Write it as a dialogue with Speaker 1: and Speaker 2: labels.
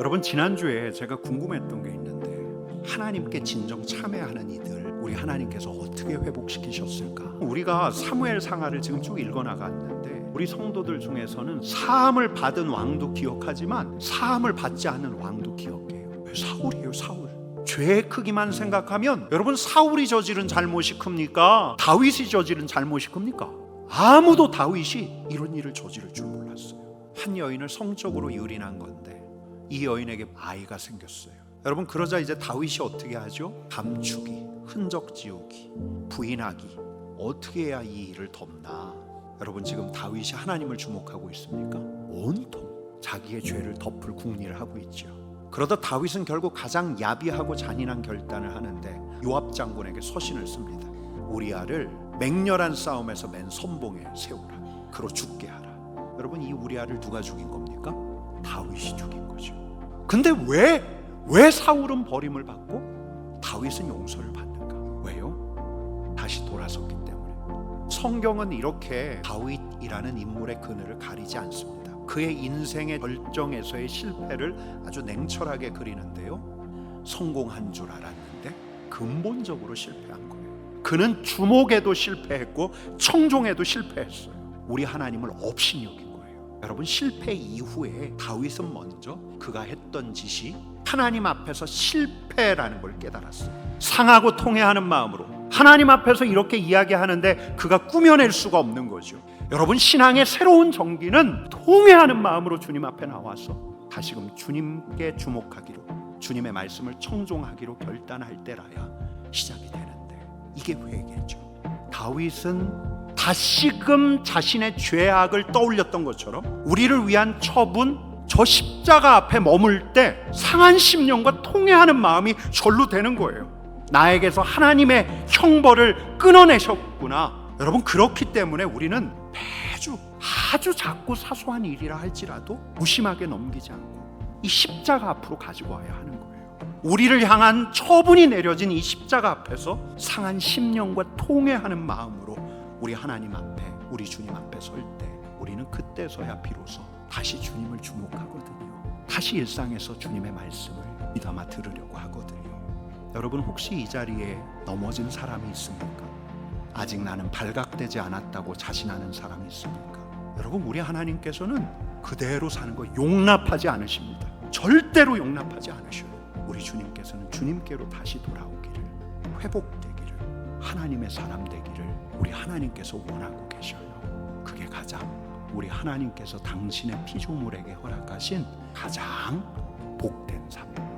Speaker 1: 여러분 지난주에 제가 궁금했던 게 있는데 하나님께 진정 참여하는 이들 우리 하나님께서 어떻게 회복시키셨을까? 우리가 사무엘 상하를 지금 쭉 읽어 나갔는데 우리 성도들 중에서는 사함을 받은 왕도 기억하지만 사함을 받지 않는 왕도 기억해요. 사울이에요, 사울. 죄의 크기만 생각하면 여러분 사울이 저지른 잘못이 큽니까? 다윗이 저지른 잘못이 큽니까? 아무도 다윗이 이런 일을 저지를 줄 몰랐어요. 한 여인을 성적으로 유린한 건데 이 여인에게 아이가 생겼어요. 여러분 그러자 이제 다윗이 어떻게 하죠? 감추기, 흔적 지우기, 부인하기. 어떻게 해야 이 일을 덮나? 여러분 지금 다윗이 하나님을 주목하고 있습니까? 온통 자기의 죄를 덮을 궁리를 하고 있죠. 그러다 다윗은 결국 가장 야비하고 잔인한 결단을 하는데 요압 장군에게 서신을 씁니다. 우리아를 맹렬한 싸움에서 맨 선봉에 세우라. 그로 죽게 하라. 여러분 이 우리아를 누가 죽인 겁니까? 근데 왜 왜 사울은 버림을 받고 다윗은 용서를 받는가? 왜요? 다시 돌아섰기 때문에. 성경은 이렇게 다윗이라는 인물의 그늘을 가리지 않습니다. 그의 인생의 결정에서의 실패를 아주 냉철하게 그리는데요. 성공한 줄 알았는데 근본적으로 실패한 거예요. 그는 주목에도 실패했고 청종에도 실패했어요. 우리 하나님을 거예요. 여러분 실패 이후에 다윗은 먼저 그가 했던 짓이 하나님 앞에서 실패라는 걸 깨달았어요. 상하고 통해하는 마음으로 하나님 앞에서 이렇게 이야기하는데 그가 꾸며낼 수가 없는 거죠. 여러분 신앙의 새로운 정기는 통해하는 마음으로 주님 앞에 나와서 다시금 주님께 주목하기로 주님의 말씀을 청종하기로 결단할 때라야 시작이 되는데 이게 회개죠. 다윗은 다시금 자신의 죄악을 떠올렸던 것처럼 우리를 위한 처분 저 십자가 앞에 머물 때 상한 심령과 통해하는 마음이 절로 되는 거예요. 나에게서 하나님의 형벌을 끊어내셨구나. 여러분 그렇기 때문에 우리는 매주 아주 작고 사소한 일이라 할지라도 무심하게 넘기지 않고 이 십자가 앞으로 가지고 와야 하는 거예요. 우리를 향한 처분이 내려진 이 십자가 앞에서 상한 심령과 통회하는 마음으로 우리 하나님 앞에 우리 주님 앞에 설 때 우리는 그때서야 비로소 다시 주님을 주목하거든요. 다시 일상에서 주님의 말씀을 귀담아 들으려고 하거든요. 여러분 혹시 이 자리에 넘어진 사람이 있습니까? 아직 나는 발각되지 않았다고 자신하는 사람이 있습니까? 여러분 우리 하나님께서는 그대로 사는 거 용납하지 않으십니다. 절대로 용납하지 않으셔요. 우리 주님께서는 주님께로 다시 돌아오기를 회복되기를 하나님의 사람 되기를 우리 하나님께서 원하고 계셔요. 그게 가장 우리 하나님께서 당신의 피조물에게 허락하신 가장 복된 삶입니다.